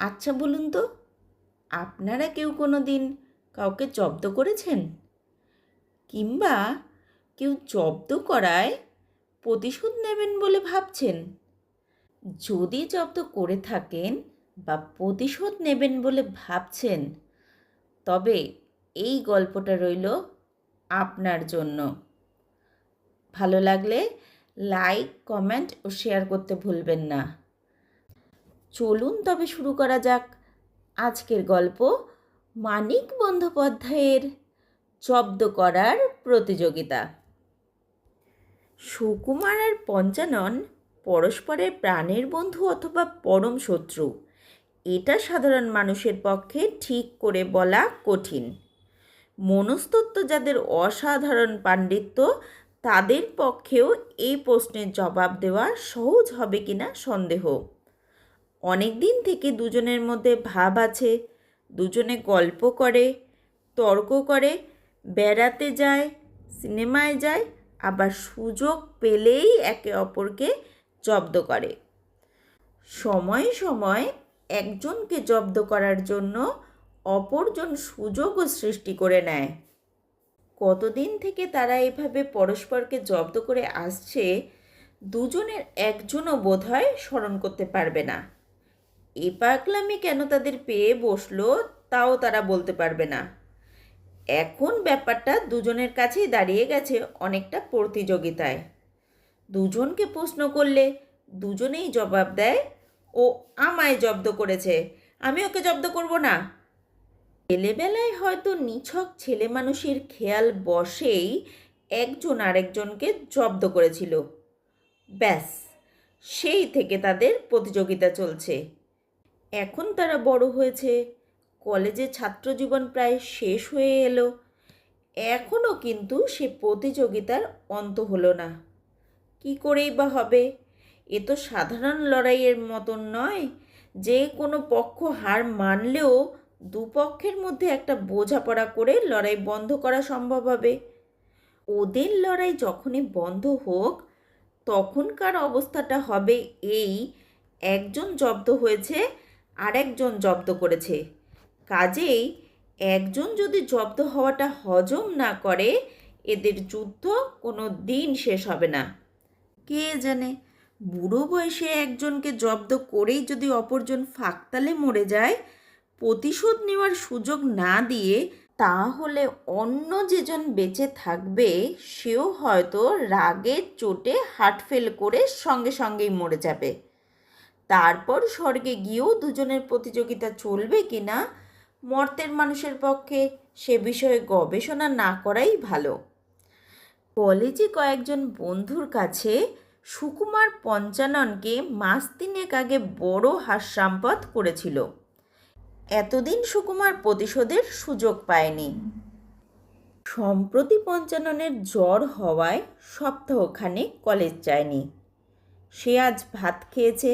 আচ্ছা বলুন তো, আপনারা কেউ কোনো দিন কাউকে জব্দ করেছেন? কিংবা কেউ জব্দ করায় প্রতিশোধ নেবেন বলে ভাবছেন? যদি জব্দ করে থাকেন বা প্রতিশোধ নেবেন বলে ভাবছেন, তবে এই গল্পটা রইল আপনার জন্য। ভালো লাগলে লাইক, কমেন্ট ও শেয়ার করতে ভুলবেন না। চলুন তবে শুরু করা যাক। আজকের গল্প মানিক বন্দ্যোপাধ্যায়ের জব্দ করার প্রতিযোগিতা। সুকুমার আর পঞ্চানন পরস্পরের প্রাণের বন্ধু অথবা পরম শত্রু, এটা সাধারণ মানুষের পক্ষে ঠিক করে বলা কঠিন। মনস্তত্ত্ব যাদের অসাধারণ পাণ্ডিত্য, তাদের পক্ষেও এই প্রশ্নের জবাব দেওয়া সহজ হবে কিনা সন্দেহ। অনেক দিন থেকে দুজনের মধ্যে ভাব আছে। দুজনে গল্প করে, তর্ক করে, বেড়াতে যায়, সিনেমায় যায়, আবার সুযোগ পেলেই একে অপরকে জব্দ করে। সময় সময় একজনকে জব্দ করার জন্য অপরজন সুযোগও সৃষ্টি করে নেয়। কতদিন থেকে তারা এভাবে পরস্পরকে জব্দ করে আসছে, দুজনের একজনও বোধহয় স্মরণ করতে পারবে না। এ পাগলামি কেন তাদের পেয়ে বসল তাও তারা বলতে পারবে না। এখন ব্যাপারটা দুজনের কাছেই দাঁড়িয়ে গেছে অনেকটা প্রতিযোগিতায়। দুজনকে প্রশ্ন করলে দুজনেই জবাব দেয়, ও আমায় জব্দ করেছে, আমি ওকে জব্দ করব না। ছেলেবেলায় হয়তো নিছক ছেলে মানুষের খেয়াল বসেই একজন আরেকজনকে জব্দ করেছিল। ব্যাস, সেই থেকে তাদের প্রতিযোগিতা চলছে। এখন তারা বড় হয়েছে। কলেজে ছাত্রজীবন প্রায় শেষ হয়ে এলো। এখনও কিন্তু সে প্রতিযোগিতার অন্ত হলো না। কি করেই বা হবে? এ তো সাধারণ লড়াইয়ের মতন নয়। যে কোনো পক্ষ হার মানলেও দুপক্ষের মধ্যে একটা বোঝাপড়া করে লড়াই বন্ধ করা সম্ভব হবে। ওদের লড়াই যখনই বন্ধ হোক, তখনকার অবস্থাটা হবে এই। একজন জব্দ হয়েছে আরেকজন জব্দ করেছে। কাজেই একজন যদি জব্দ হওয়াটা হজম না করে, এদের যুদ্ধ কোনো দিন শেষ হবে না। কে জানে? বুড়ো বয়সে একজনকে জব্দ করেই যদি অপরজন ফাঁকতালে মরে যায়, প্রতিশোধ নেওয়ার সুযোগ না দিয়ে তাহলে অন্য যেজন বেঁচে থাকবে, সেও হয়তো রাগের চোটে হার্টফেল করে সঙ্গে সঙ্গেই মরে যাবে। তারপর স্বর্গে গিয়েও দুজনের প্রতিযোগিতা চলবে কি না, মর্তের মানুষের পক্ষে সে বিষয়ে গবেষণা না করাই ভালো। কলেজে কয়েকজন বন্ধুর কাছে সুকুমার পঞ্চাননকে মাস তিনেক আগে বড় হাস্যাম্পদ করেছিল। এতদিন সুকুমার প্রতিশোধের সুযোগ পায়নি। সম্প্রতি পঞ্চাননের জ্বর হওয়ায় সপ্তাহখানেক কলেজ যায়নি। সে আজ ভাত খেয়েছে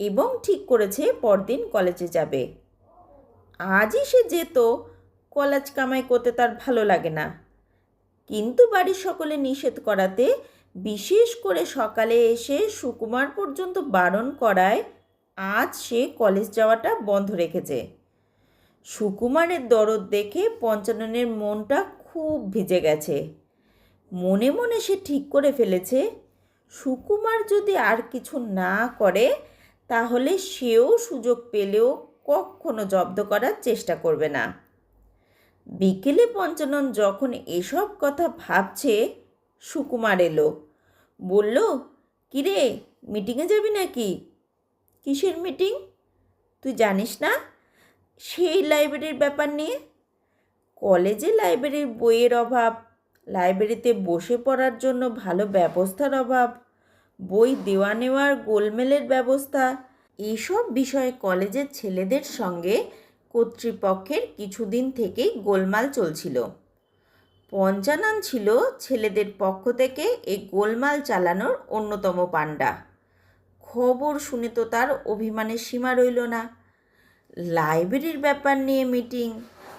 এবং ঠিক করেছে পরদিন কলেজে যাবে। আজই সে যেত, কলেজ কামাই করতে তার ভালো লাগে না। কিন্তু বাড়ির সকলে নিষেধ করাতে, বিশেষ করে সকালে এসে সুকুমার পর্যন্ত বারণ করায় আজ সে কলেজ যাওয়াটা বন্ধ রেখেছে। সুকুমারের দরদ দেখে পঞ্চাননের মনটা খুব ভিজে গেছে। মনে মনে সে ঠিক করে ফেলেছে, সুকুমার যদি আর কিছু না করে তাহলে সেও সুযোগ পেলেও কখনো জব্দ করার চেষ্টা করবে না। বিকেলে পঞ্চানন যখন এসব কথা ভাবছে, সুকুমার এলো। বলল, কিরে, মিটিংয়ে যাবি নাকি? কিসের মিটিং? তুই জানিস না, সেই লাইব্রেরির ব্যাপার নিয়ে? কলেজে লাইব্রেরির বইয়ের অভাব, লাইব্রেরিতে বসে পড়ার জন্য ভালো ব্যবস্থার অভাব বই দেওয়া নেওয়ার গোলমেলের ব্যবস্থা এইসব বিষয়ে কলেজের ছেলেদের সঙ্গে কর্তৃপক্ষের কিছুদিন থেকেই গোলমাল চলছিল। পঞ্চানন ছিল ছেলেদের পক্ষ থেকে এই গোলমাল চালানোর অন্যতম পাণ্ডা। খবর শুনে তো তার অভিমানের সীমা রইল না। লাইব্রেরির ব্যাপার নিয়ে মিটিং,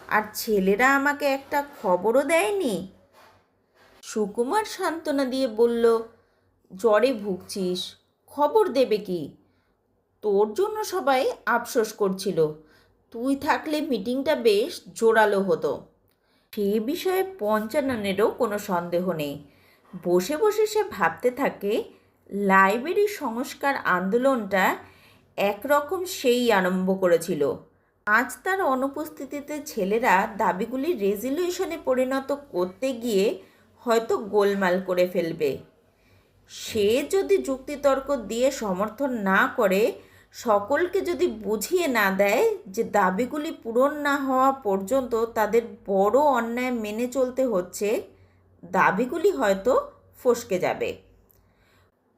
আর ছেলেরা আমাকে একটা খবরও দেয়নি। সুকুমার সান্ত্বনা দিয়ে বলল জ্বরে ভুগছিস, খবর দেবে কি? তোর জন্য সবাই আফসোস করছিল। তুই থাকলে মিটিংটা বেশ জোরালো হতো। সে বিষয়ে পঞ্চাননেরও কোনো সন্দেহ নেই। বসে বসে সে ভাবতে থাকে, লাইব্রেরি সংস্কার আন্দোলনটা একরকম সেই আরম্ভ করেছিল। আজ তার অনুপস্থিতিতে ছেলেরা দাবিগুলি রেজলিউশনে পরিণত করতে গিয়ে হয়তো গোলমাল করে ফেলবে। সে যদি যুক্তিতর্ক দিয়ে সমর্থন না করে, সকলকে যদি বুঝিয়ে না দেয় যে দাবিগুলি পূরণ না হওয়া পর্যন্ত তাদের বড় অন্যায় মেনে চলতে হচ্ছে, দাবিগুলি হয়তো ফসকে যাবে।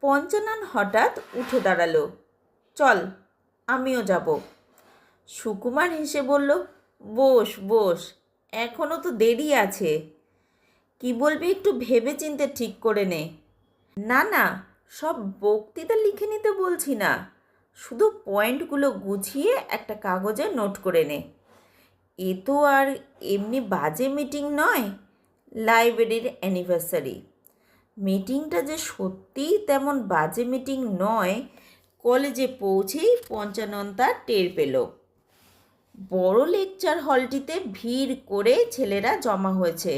পঞ্চানন হঠাৎ উঠে দাঁড়াল। চল, আমিও যাব। সুকুমার হেসে বলল, বস বস এখনও তো দেরি আছে। কি বলবি একটু ভেবে চিনতে ঠিক করে নে। না না, সব বক্তৃতা লিখে নিতে বলছি না। শুধু পয়েন্টগুলো গুছিয়ে একটা কাগজে নোট করে নে। এ তো আর এমনি বাজে মিটিং নয়, লাইব্রেরির অ্যানিভার্সারি। মিটিংটা যে সত্যিই তেমন বাজে মিটিং নয়, কলেজে পৌঁছেই পঞ্চানন্তা টের পেল। বড় লেকচার হলটিতে ভিড় করে ছেলেরা জমা হয়েছে।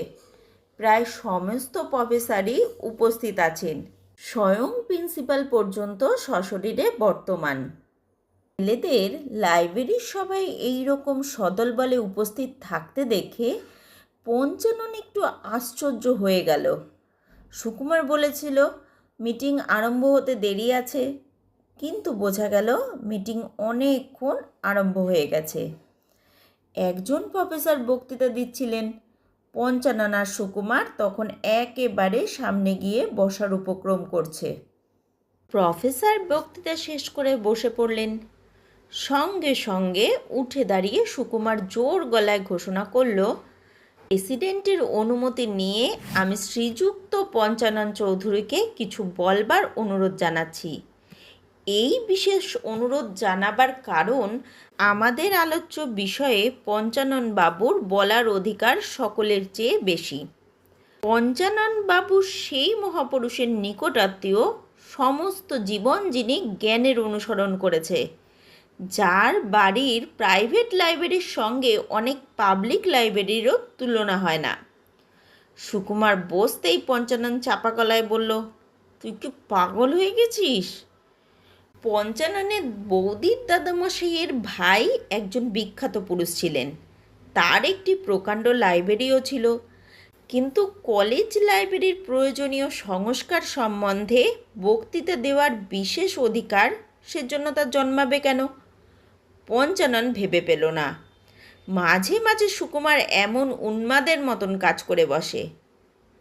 প্রায় সমস্ত প্রফেসরই উপস্থিত আছেন। স্বয়ং প্রিন্সিপাল পর্যন্ত সশরীরে বর্তমান। ছেলেদের লাইব্রেরির সবাই এই রকম সদল বলে উপস্থিত থাকতে দেখে পঞ্চানন একটু আশ্চর্য হয়ে গেল। সুকুমার বলেছিল, মিটিং আরম্ভ হতে দেরি আছে। কিন্তু বোঝা গেল, মিটিং অনেকক্ষণ আরম্ভ হয়ে গেছে। একজন প্রফেসর বক্তৃতা দিচ্ছিলেন পঞ্চানন আর সুকুমার তখন একেবারে সামনে গিয়ে বসার উপক্রম করছে। প্রফেসর বক্তৃতা শেষ করে বসে পড়লেন। সঙ্গে সঙ্গে উঠে দাঁড়িয়ে সুকুমার জোর গলায় ঘোষণা করল, প্রেসিডেন্টের অনুমতি নিয়ে আমি শ্রীযুক্ত পঞ্চানন চৌধুরীকে কিছু বলবার অনুরোধ জানাচ্ছি। এই বিশেষ অনুরোধ জানাবার কারণ আমাদের আলোচ্য বিষয়ে পঞ্চানন বাবুর বলার অধিকার সকলের চেয়ে বেশি। পঞ্চানন বাবু সেই মহাপুরুষের নিকটাত্মীয়, সমস্ত জীবন যিনি জ্ঞানের অনুসরণ করেছে, যার বাড়ির প্রাইভেট লাইব্রেরির সঙ্গে অনেক পাবলিক লাইব্রেরিরও তুলনা হয় না। সুকুমার বসতেই পঞ্চানন চাপা গলায় বলল, তুই কি পাগল হয়ে গেছিস? পঞ্চাননের বৌদির দাদামশাইয়ের ভাই একজন বিখ্যাত পুরুষ ছিলেন। তার একটি প্রকাণ্ড লাইব্রেরিও ছিল। কিন্তু কলেজ লাইব্রেরির প্রয়োজনীয় সংস্কার সম্বন্ধে বক্তৃতা দেওয়ার বিশেষ অধিকার সেজন্য তার জন্মাবে কেন? পঞ্চানন ভেবে পেল না। মাঝে মাঝে সুকুমার এমন উন্মাদের মতন কাজ করে বসে।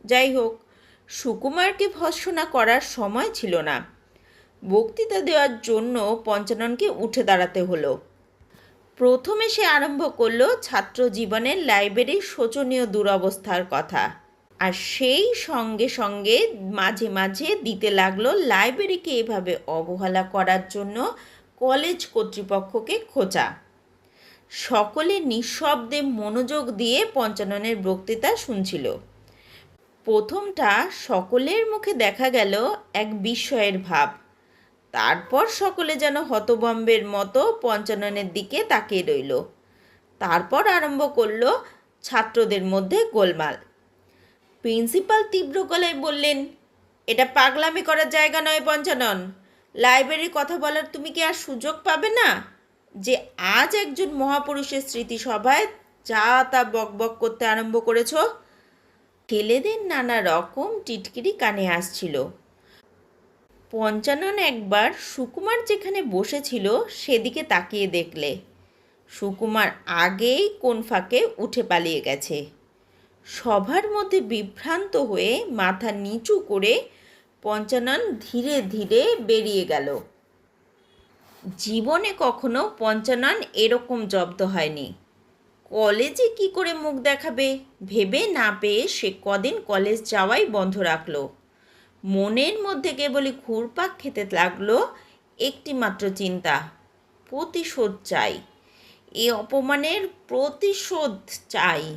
যাই হোক, সুকুমারকে ভর্সনা করার সময় ছিল না। বক্তৃতা দেওয়ার জন্য পঞ্চাননকে উঠে দাঁড়াতে হলো। প্রথমে সে আরম্ভ করল ছাত্র জীবনের লাইব্রেরির শোচনীয় দুরবস্থার কথা। আর সেই সঙ্গে সঙ্গে মাঝে মাঝে দিতে লাগল লাইব্রেরিকে এভাবে অবহেলা করার জন্য কলেজ কর্তৃপক্ষকে খোঁচা। সকলে নিঃশব্দে মনোযোগ দিয়ে পঞ্চাননের বক্তৃতা শুনছিল। প্রথমটা সকলের মুখে দেখা গেল এক বিস্ময়ের ভাব। তারপর সকলে যেন হতবম্বের মতো পঞ্চাননের দিকে তাকিয়ে রইল। তারপর আরম্ভ করল ছাত্রদের মধ্যে গোলমাল। প্রিন্সিপাল তীব্র গলায় বললেন, এটা পাগলামি করার জায়গা নয় পঞ্চানন। লাইব্রেরির কথা বলার তুমি কি আর সুযোগ পাবে না? যে আজ একজন মহাপুরুষের স্মৃতিসভায় যা তা বকবক করতে আরম্ভ করেছ? ছেলেদের নানা রকম টিটকিরি কানে আসছিল। পঞ্চানন একবার সুকুমার যেখানে বসেছিল সেদিকে তাকিয়ে দেখলে। সুকুমার আগেই কোন ফাঁকে উঠে পালিয়ে গেছে। সভার মধ্যে বিভ্রান্ত হয়ে মাথা নিচু করে পঞ্চানন ধীরে ধীরে বেরিয়ে গেল। জীবনে কখনো পঞ্চানন এরকম জব্দ হয়নি। কলেজে কি করে মুখ দেখাবে? ভেবে না পেয়ে সে কদিন কলেজ যাওয়াই বন্ধ রাখল। মনের মধ্যে কেবলই ঘুরপাক খেতে লাগল একটি মাত্র চিন্তা, প্রতিশোধ চাই। এ অপমানের প্রতিশোধ চাই।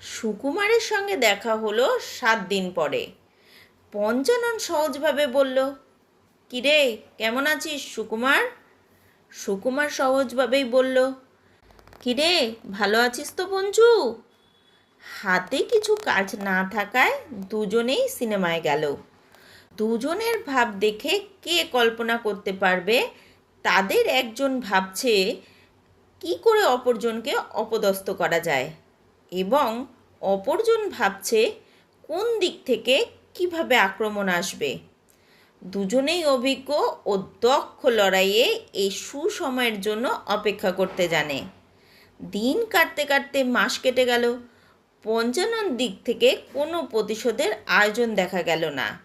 সুকুমারের সঙ্গে দেখা হলো সাত দিন পরে। পঞ্চানন সহজভাবে বলল, কিরে, কেমন আছিস সুকুমার? সুকুমার সহজভাবেই বলল, কিরে, ভালো আছিস তো পঞ্চু হাতে কিছু কাজ না থাকায় দুজনেই সিনেমায় গেল। দুজনের ভাব দেখে কে কল্পনা করতে পারবে? তাদের একজন ভাবছে, কি করে অপরজনকে অপদস্থ করা যায়? এবং অপরজন ভাবছে, কোন দিক থেকে কীভাবে আক্রমণ আসবে? দুজনেই অভিজ্ঞ ও দক্ষ লড়াইয়ে এই সুসময়ের জন্য অপেক্ষা করতে জানে। দিন কাটতে কাটতে মাস কেটে গেল। পঞ্চানন দিক থেকে কোনো প্রতিশোধের আয়োজন দেখা গেল না।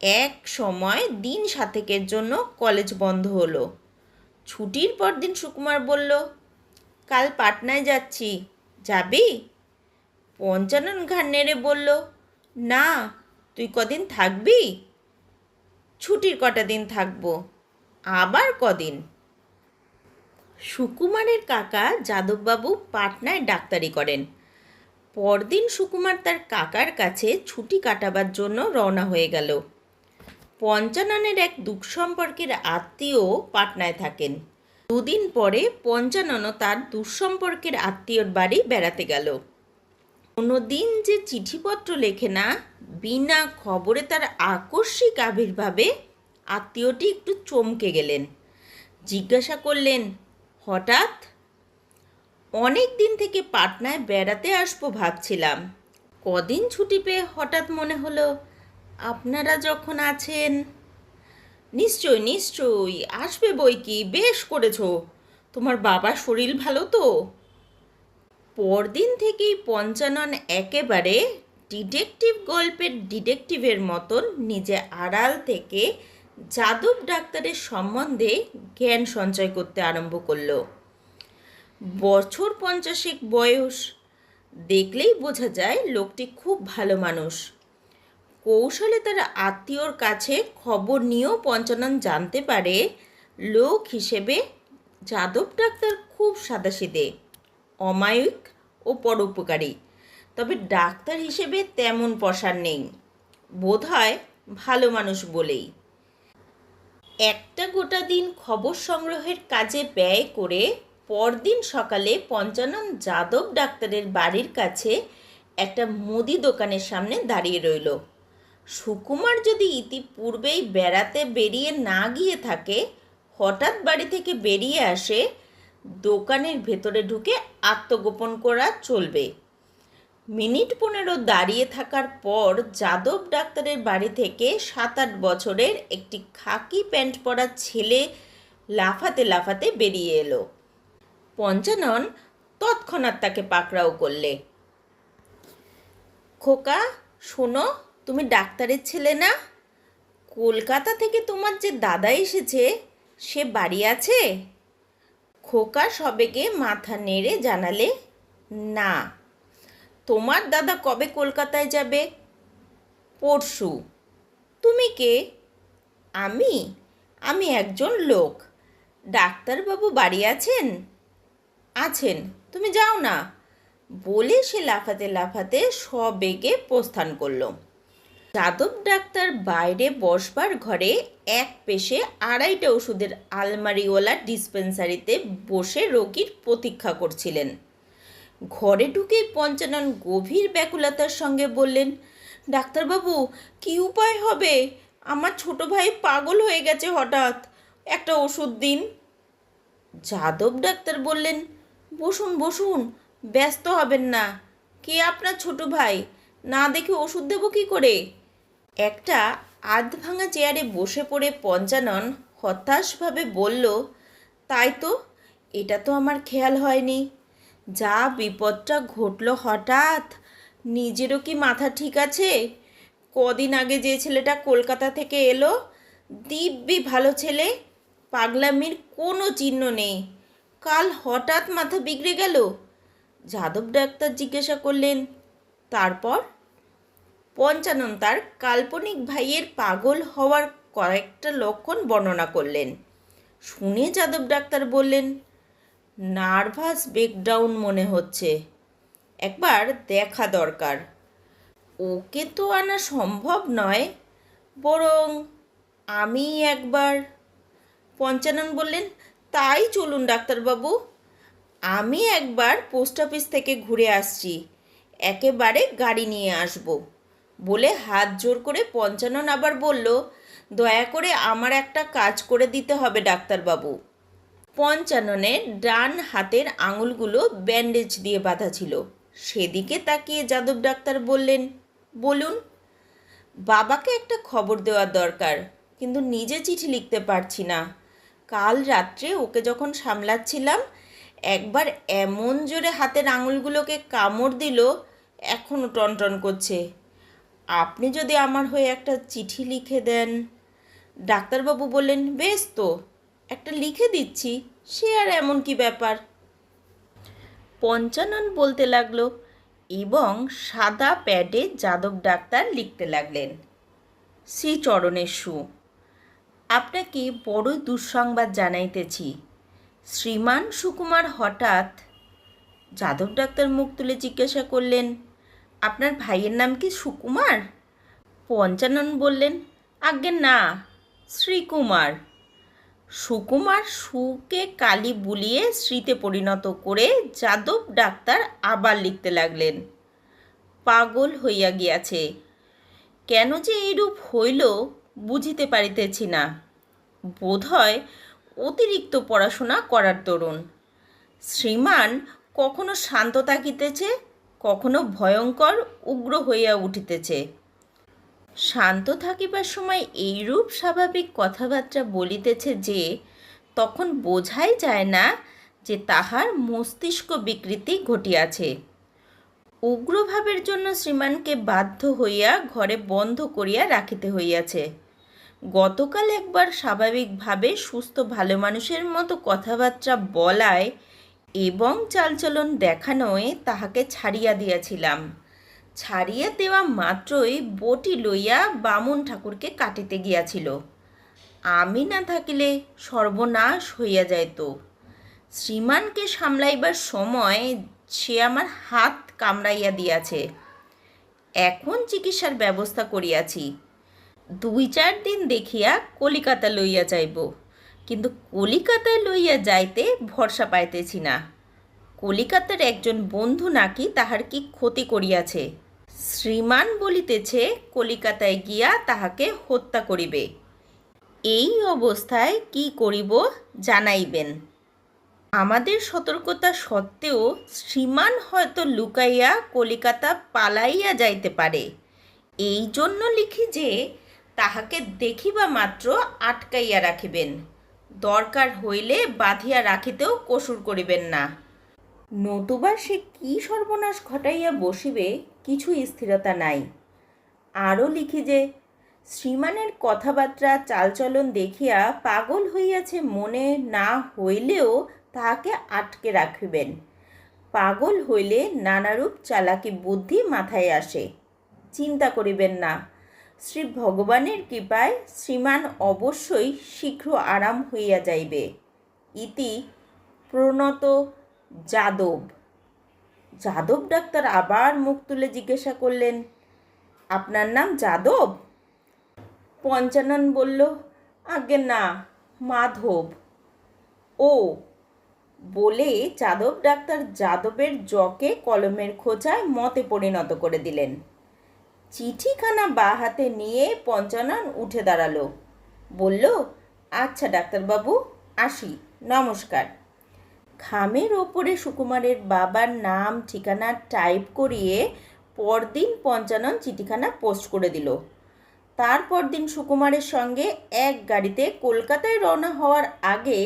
এক সময় দিন সাতেকের জন্য কলেজ বন্ধ হলো। ছুটির পর দিন সুকুমার বলল, কাল পাটনায় যাচ্ছি। যাবি? পঞ্চানন ঘাট নেড়ে বলল, না, তুই কদিন থাকবি? ছুটির কটা দিন থাকব। আবার কদিন? সুকুমারের কাকা যাদববাবু পাটনায় ডাক্তারি করেন। পরদিন সুকুমার তার কাকার কাছে ছুটি কাটাবার জন্য রওনা হয়ে গেল। পঞ্চাননের এক দুঃখ সম্পর্কের আত্মীয় পাটনায় থাকেন। দুদিন পরে পঞ্চাননও তার দুঃসম্পর্কের আত্মীয়র বাড়ি বেড়াতে গেল। কোনো দিন যে চিঠিপত্র লেখে না, বিনা খবরে তার আকস্মিক আবির্ভাবে আত্মীয়টি একটু চমকে গেলেন। জিজ্ঞাসা করলেন, হঠাৎ অনেক দিন থেকে পাটনায় বেড়াতে আসব ভাবছিলাম। কদিন ছুটি পেয়ে হঠাৎ মনে হলো, আপনারা যখন আছেন, নিশ্চয়, নিশ্চয়ই আসবে বই কি? বেশ করেছ। তোমার বাবার শরীর ভালো তো? পরদিন থেকেই পঞ্চানন একেবারে ডিটেকটিভ গল্পের ডিটেকটিভের মতন নিজে আড়াল থেকে যাদব ডাক্তারের সম্বন্ধে জ্ঞান সঞ্চয় করতে আরম্ভ করল। বছর পঞ্চাশেক বয়স। দেখলেই বোঝা যায় লোকটি খুব ভালো মানুষ। কৌশলে তার আত্মীয়র কাছে খবর নিয়েও পঞ্চানন জানতে পারে, লোক হিসেবে যাদব ডাক্তার খুব সাদাসিদে, অমায়িক ও পরোপকারী। তবে ডাক্তার হিসেবে তেমন পসার নেই। বোধ হয় ভালো মানুষ বলেই। একটা গোটা দিন খবর সংগ্রহের কাজে ব্যয় করে পরদিন সকালে পঞ্চানন যাদব ডাক্তারের বাড়ির কাছে একটা মুদি দোকানের সামনে দাঁড়িয়ে রইল। সুকুমার যদি ইতিপূর্বেই বেড়াতে বেরিয়ে না গিয়ে থাকে, হঠাৎ বাড়ি থেকে বেরিয়ে আসে, দোকানের ভেতরে ঢুকে আত্মগোপন করা চলবে। মিনিট পনেরো দাঁড়িয়ে থাকার পর যাদব ডাক্তারের বাড়ি থেকে সাত আট বছরের একটি খাকি প্যান্ট পরা ছেলে লাফাতে লাফাতে বেরিয়ে এলো। পঞ্চানন তৎক্ষণাৎ তাকে পাকড়াও করলে। খোকা, শোনো, তুমি ডাক্তারের ছেলে না? কলকাতা থেকে তোমার যে দাদা এসেছে, সে বাড়ি আছে? খোকা সবেগে মাথা নেড়ে জানালে, না। তোমার দাদা কবে কলকাতায় যাবে? পরশু। তুমি কে? আমি? আমি একজন লোক। ডাক্তারবাবু বাড়ি আছেন? আছেন, তুমি যাও না। বলে সে লাফাতে লাফাতে সবেগে প্রস্থান করল। যাদব ডাক্তার বাইরে বসবার ঘরে এক পেশে আড়াইটা ওষুধের আলমারিওয়ালা ডিসপেন্সারিতে বসে রোগীর প্রতীক্ষা করছিলেন। ঘরে ঢুকে পঞ্চানন গভীর ব্যাকুলতার সঙ্গে বললেন, ডাক্তারবাবু, কি উপায় হবে? আমার ছোট ভাই পাগল হয়ে গেছে হঠাৎ। একটা ওষুধ দিন। যাদব ডাক্তার বললেন বসুন বসুন। ব্যস্ত হবেন না। কে আপনার ছোট ভাই? না দেখে ওষুধ দেবো কী করে? একটা আধ ভাঙা চেয়ারে বসে পড়ে পঞ্চানন হতাশভাবে বলল, তাই তো, এটা তো আমার খেয়াল হয়নি। যা বিপদটা ঘটল হঠাৎ, নিজেরও কি মাথা ঠিক আছে? কদিন আগে যে ছেলেটা কলকাতা থেকে এলো, দিব্যি ভালো ছেলে, পাগলামির কোনো চিহ্ন নেই। কাল হঠাৎ মাথা বিগড়ে গেল। যাদব ডাক্তার জিজ্ঞাসা করলেন, তারপর? পঞ্চানন তার কাল্পনিক ভাইয়ের পাগল হওয়ার কয়েকটা লক্ষণ বর্ণনা করলেন। শুনে যাদব ডাক্তার বললেন, নার্ভাস ব্রেকডাউন মনে হচ্ছে। একবার দেখা দরকার। ওকে তো আনা সম্ভব নয়, বরং আমি একবার। পঞ্চানন বললেন তাই চলুন, ডাক্তারবাবু। আমি একবার পোস্ট অফিস থেকে ঘুরে আসছি। একেবারে গাড়ি নিয়ে আসব। বলে হাত জোর করে পঞ্চানন আবার বলল, দয়া করে আমার একটা কাজ করে দিতে হবে, ডাক্তারবাবু। পঞ্চাননের ডান হাতের আঙুলগুলো ব্যান্ডেজ দিয়ে বাঁধা ছিল। সেদিকে তাকিয়ে যাদব ডাক্তার বললেন, বলুন, বাবাকে একটা খবর দেওয়ার দরকার, কিন্তু নিজে চিঠি লিখতে পারছি না। কাল রাত্রে ওকে যখন সামলাচ্ছিলাম, একবার এমন জোরে হাতের আঙুলগুলোকে কামড় দিল এখনও টনটন করছে। আপনি যদি আমার হয়ে একটা চিঠি লিখে দেন। ডাক্তারবাবু বললেন, বেশ তো, একটা লিখে দিচ্ছি, সে আর এমন কি ব্যাপার? পঞ্চানন বলতে লাগল, এবং সাদা প্যাডে যাদব ডাক্তার লিখতে লাগলেন। শ্রীচরণের সু আপনাকে বড় দুঃসংবাদ জানাইতেছি। শ্রীমান সুকুমার হঠাৎ যাদব ডাক্তার মুখ তুলে জিজ্ঞাসা করলেন, আপনার ভাইয়ের নাম কি সুকুমার? পঞ্চানন বললেন, আজ্ঞে না, শ্রীকুমার। সুকুমার সুকে কালি বুলিয়ে শ্রীতে পরিণত করে যাদব ডাক্তার আবার লিখতে লাগলেন, পাগল হইয়া গিয়াছে। কেন যে এইরূপ হইল বুঝিতে পারিতেছি না। বোধহয় অতিরিক্ত পড়াশোনা করার দরুন। শ্রীমান কখনো শান্ত থাকিতেছে কখনো ভয়ঙ্কর উগ্র হইয়া উঠিতেছে। শান্ত থাকিবার সময় এইরূপ স্বাভাবিক কথাবার্তা বলিতেছে যে, তখন বোঝাই যায় না যে তাহার মস্তিষ্ক বিকৃতি ঘটিয়াছে। উগ্রভাবের জন্য শ্রীমানকে বাধ্য হইয়া ঘরে বন্ধ করিয়া রাখিতে হইয়াছে। গতকাল একবার স্বাভাবিকভাবে সুস্থ ভালো মানুষের মতো কথাবার্তা বলায় এবং চালচলন দেখানোয় তাহাকে ছাড়িয়া দিয়াছিলাম। ছাড়িয়া দেওয়া মাত্রই বটি লইয়া বামুন ঠাকুরকে কাটিতে গিয়াছিল। আমি না থাকিলে সর্বনাশ হইয়া যাইত। শ্রীমানকে সামলাইবার সময় সে আমার হাত কামড়াইয়া দিয়াছে। এখন চিকিৎসার ব্যবস্থা করিয়াছি। দুই চার দিন দেখিয়া কলিকাতা লইয়া যাইব। কিন্তু কলিকাতায় লইয়া যাইতে ভরসা পাইতেছি না। কলিকাতার একজন বন্ধু নাকি তাহার কি ক্ষতি করিয়াছে? শ্রীমান বলিতেছে, কলিকাতায় গিয়া তাহাকে হত্যা করিবে। এই অবস্থায় কি করিব জানাইবেন। আমাদের সতর্কতা সত্ত্বেও শ্রীমান হয়তো লুকাইয়া কলিকাতা পালাইয়া যাইতে পারে। এই জন্য লিখি যে তাহাকে দেখিবা মাত্র আটকাইয়া রাখিবেন। দরকার হইলে বাঁধিয়া রাখিতেও কসুর করিবেন না। নতুবা সে কি সর্বনাশ ঘটাইয়া বসিবে কিছু স্থিরতা নাই। আরও লিখি যে, শ্রীমানের কথাবার্তা চালচলন দেখিয়া পাগল হইয়াছে মনে না হইলেও তাহাকে আটকে রাখিবেন। পাগল হইলে নানারূপ চালাকি বুদ্ধি মাথায় আসে। চিন্তা করিবেন না। শ্রী ভগবানের কৃপায় শ্রীমান অবশ্যই শীঘ্র আরাম হইয়া যাইবে। ইতি প্রণত যাদব। যাদব ডাক্তার আবার মুখ তুলে জিজ্ঞাসা করলেন, আপনার নাম যাদব? পঞ্চানন বলল, আজ্ঞে না, মাধব। ও, বলে যাদব ডাক্তার যাদবের জকে কলমের খোঁচায় মতে পরিণত করে দিলেন। চিঠিখানা বা হাতে নিয়ে পঞ্চানন উঠে দাঁড়াল। বলল আচ্ছা ডাক্তারবাবু, আসি, নমস্কার। খামের ওপরে সুকুমারের বাবার নাম, ঠিকানা টাইপ করিয়ে পরদিন পঞ্চানন চিঠিখানা পোস্ট করে দিল। তারপর দিন সুকুমারের সঙ্গে এক গাড়িতে কলকাতায় রওনা হওয়ার আগে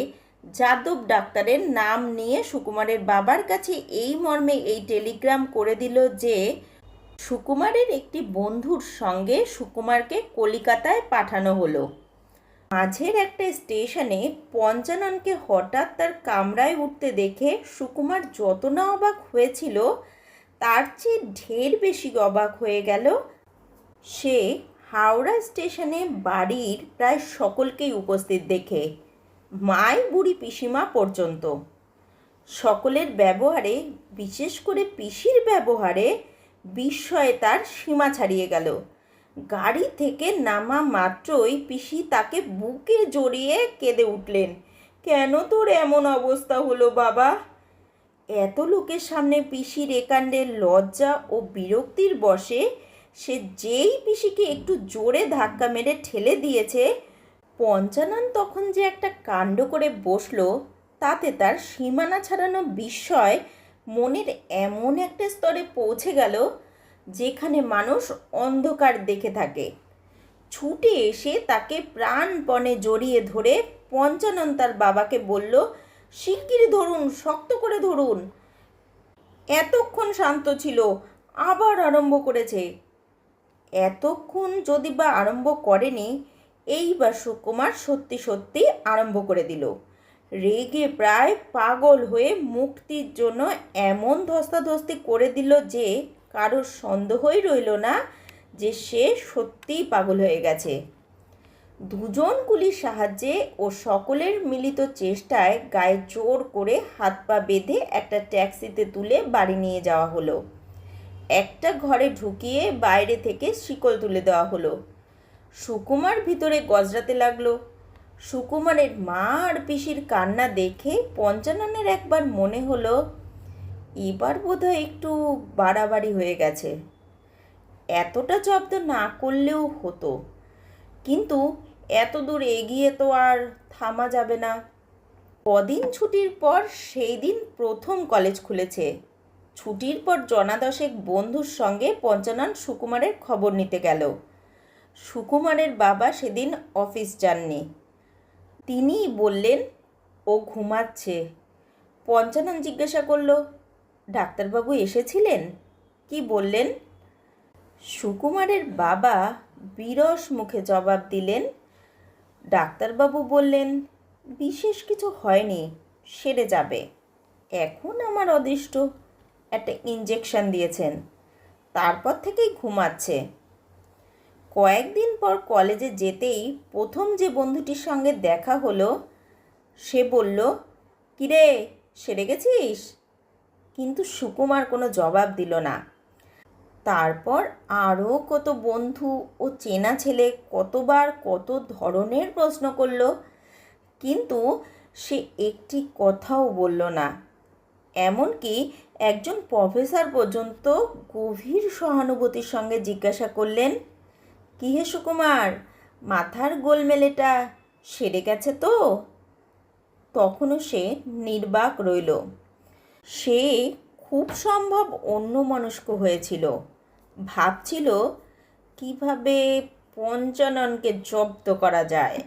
যাদব ডাক্তারের নাম নিয়ে সুকুমারের বাবার কাছে এই মর্মে এই টেলিগ্রাম করে দিল যে সুকুমারের একটি বন্ধুর সঙ্গে সুকুমারকে কলিকাতায় পাঠানো হলো। মাঝের একটা স্টেশনে পঞ্চাননকে হঠাৎ তার কামরায় উঠতে দেখে সুকুমার যত না অবাক হয়েছিল, তার চেয়ে ঢের বেশি অবাক হয়ে গেল। সে হাওড়া স্টেশনে বাড়ির প্রায় সকলকেই উপস্থিত দেখে, মাই বুড়ি পিসিমা পর্যন্ত। সকলের ব্যবহারে, বিশেষ করে পিসির ব্যবহারে বিস্ময়ে তার সীমা ছাড়িয়ে গেল। গাড়ি থেকে নামা মাত্রই পিসি তাকে বুকে জড়িয়ে কেঁদে উঠলেন। কেন তোর এমন অবস্থা হলো বাবা? এত লোকের সামনে পিসির একাণ্ডের লজ্জা ও বিরক্তির বশে সে যেই পিসিকে একটু জোরে ধাক্কা মেরে ঠেলে দিয়েছে, পঞ্চানন তখন যে একটা কাণ্ড করে বসল, তাতে তার সীমানা ছাড়ানো বিস্ময় মনের এমন একটা স্তরে পৌঁছে গেল যেখানে মানুষ অন্ধকার দেখে থাকে। ছুটে এসে তাকে প্রাণপণে জড়িয়ে ধরে পঞ্চানন তার বাবাকে বলল, শিগগিরই ধরুন, শক্ত করে ধরুন। এতক্ষণ শান্ত ছিল, আবার আরম্ভ করেছে। এতক্ষণ যদি বা আরম্ভ করেনি এইবার সুকুমার সত্যি সত্যি আরম্ভ করে দিল। রেগে প্রায় পাগল হয়ে মুক্তির জন্য এমন ধস্তাধস্তি করে দিল যে কারোর সন্দেহই রইল না যে সে সত্যিই পাগল হয়ে গেছে। দুজন কুলির সাহায্যে ও সকলের মিলিত চেষ্টায় গায়ে জোর করে হাত পা বেঁধে একটা ট্যাক্সিতে তুলে বাড়ি নিয়ে যাওয়া হলো। একটা ঘরে ঢুকিয়ে বাইরে থেকে শিকল তুলে দেওয়া হলো। সুকুমার ভিতরে গজরাতে লাগল। সুকুমারের মা আর পিসির কান্না দেখে পঞ্চাননের একবার মনে হলো, এবার বোধহয় একটু বাড়াবাড়ি হয়ে গেছে। এতটা জব্দ না করলেও হতো। কিন্তু এত দূর এগিয়ে তো আর থামা যাবে না। কদিন ছুটির পর সেই দিন প্রথম কলেজ খুলেছে। ছুটির পর জনাদশেক বন্ধুর সঙ্গে পঞ্চানন সুকুমারের খবর নিতে গেল। সুকুমারের বাবা সেদিন অফিস যাননি। তিনিই বললেন, ও ঘুমাচ্ছে। পঞ্চানন জিজ্ঞাসা করল, ডাক্তারবাবু এসেছিলেন? কি বললেন? সুকুমারের বাবা বিরস মুখে জবাব দিলেন, ডাক্তারবাবু বললেন, বিশেষ কিছু হয়নি, সেরে যাবে। এখন আমার অদৃষ্ট, একটা ইঞ্জেকশন দিয়েছেন। তারপর থেকেই ঘুমাচ্ছে। কয়েকদিন পর কলেজে যেতেই প্রথম যে বন্ধুটির সঙ্গে দেখা হলো, সে বলল, কিরে, সেরে গেছিস? কিন্তু সুকুমার কোনো জবাব দিল না। তারপর আরও কত বন্ধু ও চেনা ছেলে কতবার কত ধরনের প্রশ্ন করল, কিন্তু সে একটি কথাও বলল না। এমনকি একজন প্রফেসর পর্যন্ত গভীর সহানুভূতির সঙ্গে জিজ্ঞাসা করলেন কী হে সুকুমার? মাথার গোলমেলেটা সেরে গেছে তো? তখনও সে নির্বাক রইল। সে খুব সম্ভব অন্য মনস্ক হয়েছিল। ভাবছিল কীভাবে পঞ্চাননকে জব্দ করা যায়।